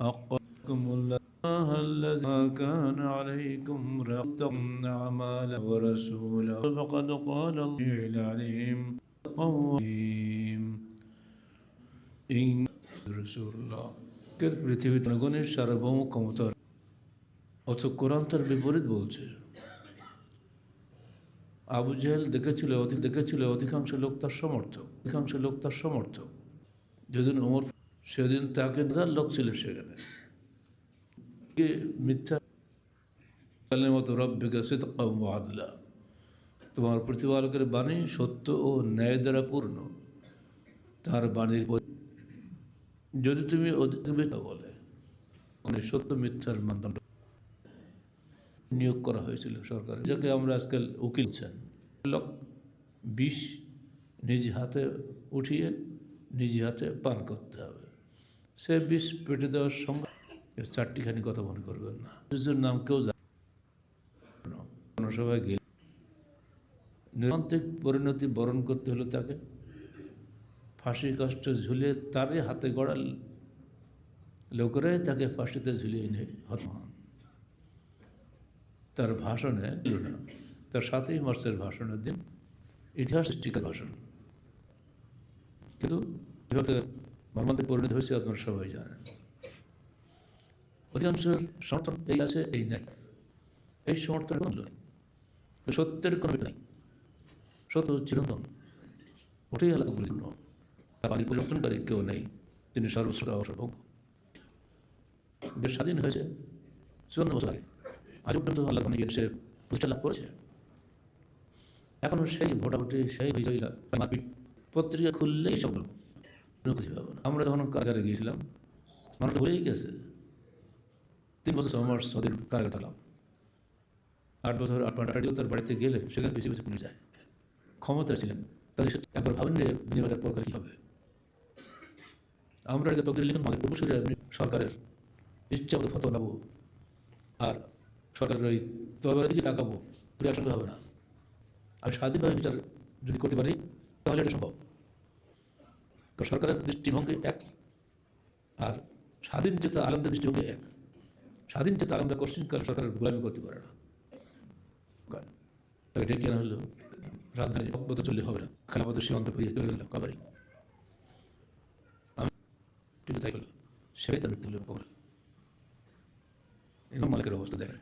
حقكم الله الذي كان عليكم رقم أعمال ورسوله فقد قال الله العليم قويم إن رسول الله পৃথিবীর জনগণের সার্বভৌম ক্ষমতার অথ কোরআন তার বিপরীত বলছে আবু জেহেল দেখেছিল অধিক দেখেছিল অধিকাংশ লোক তার সমর্থক অধিকাংশ লোক তার সমর্থক যেদিন ওমর সেদিন তাকে হাজার লোক ছিল সেখানে। কে মিথ্যা মতো সিদকা আদলা তোমার প্রতিপালকের বাণী সত্য ও ন্যায় দ্বারা পূর্ণ। তার বাণীর যদি তুমি অধিক মিথ্যা বলে সত্য মিথ্যার মানদণ্ড নিয়োগ করা হয়েছিল সরকার। যাকে আমরা আজকাল উকিল লক বিষ নিজ হাতে উঠিয়ে নিজ হাতে পান করতে হবে। সে বিষ পেটে দেওয়ার সঙ্গে চারটিখানি কথা মনে করবেন না। কিছুর নাম কেউ জানে না। কোনো সবাই গেল নিরন্তিক পরিণতি বরণ করতে হলো তাকে ফাঁসি কষ্ট ঝুলিয়ে তারই হাতে গড়াল লোকেরাই তাকে ফাঁসিতে ঝুলিয়ে এনে হতমান তার ভাষণে তার সাতই মার্চের ভাষণের দিন ইতিহাস ভাষণ। কিন্তু ইহাতে মর্মান্তিক পরিণত হয়েছে আপনারা সবাই জানেন। অধিকাংশ সমর্থন এই আছে, এই নাই। এই সমর্থন কোনো নেই। সত্যের কোনো নেই। সত্য চিরন্তন। ওটাই তার বাড়ি পরিবর্তনকারী কেউ নেই। তিনি সর্বশ্রোতা অসর্ভজ্ঞ দেশ স্বাধীন হয়েছে চুয়ান্ন বছর আগে। আজ পর্যন্ত আল্লাহ অনেক সে প্রতিষ্ঠা লাভ করেছে। এখনও সেই ভোটাভুটি, সেই বিজয়ীরা মারপিট পত্রিকা খুললেই সব কোনো কিছু পাবো না আমরা যখন কারাগারে গিয়েছিলাম, মানুষ ভুলেই গেছে। তিন বছর ছয় মাস ছদিন কারাগারে থাকলাম। আট বছর, আট আটাটিও তার বাড়িতে গেলে সেখানে বেশি বেশি পুলিশ যায়। ক্ষমতা ছিলেন। তাদের সাথে একবার ভাবেন যে নির্বাচন পর কী হবে। আমরা আগে তকদির লিখুন আমাদের পূর্বসূরীরা সরকারের ইচ্ছা মতো ফটো নেব। আর সরকারের ওই তরবারের দিকে তাকাবো, দুটো একসঙ্গে হবে না। আমি স্বাধীনভাবে বিচার যদি করতে পারি, তাহলে এটা সম্ভব। কারণ সরকারের দৃষ্টিভঙ্গি এক আর স্বাধীন চেতা আলমদের দৃষ্টিভঙ্গি এক। স্বাধীন চেতা আলমরা কোশ্চিনকাল সরকারের গোলামি করতে পারে না। তাকে ডেকে আনা হলো রাজধানী অব্যাহত চললে হবে না খেলাপথের সীমান্ত পেরিয়ে চলে গেল কাবারি। আমি ঠিক তাই সেটাই তার মৃত্যু হলো কবরে এরকম মালিকের অবস্থা দেখেন।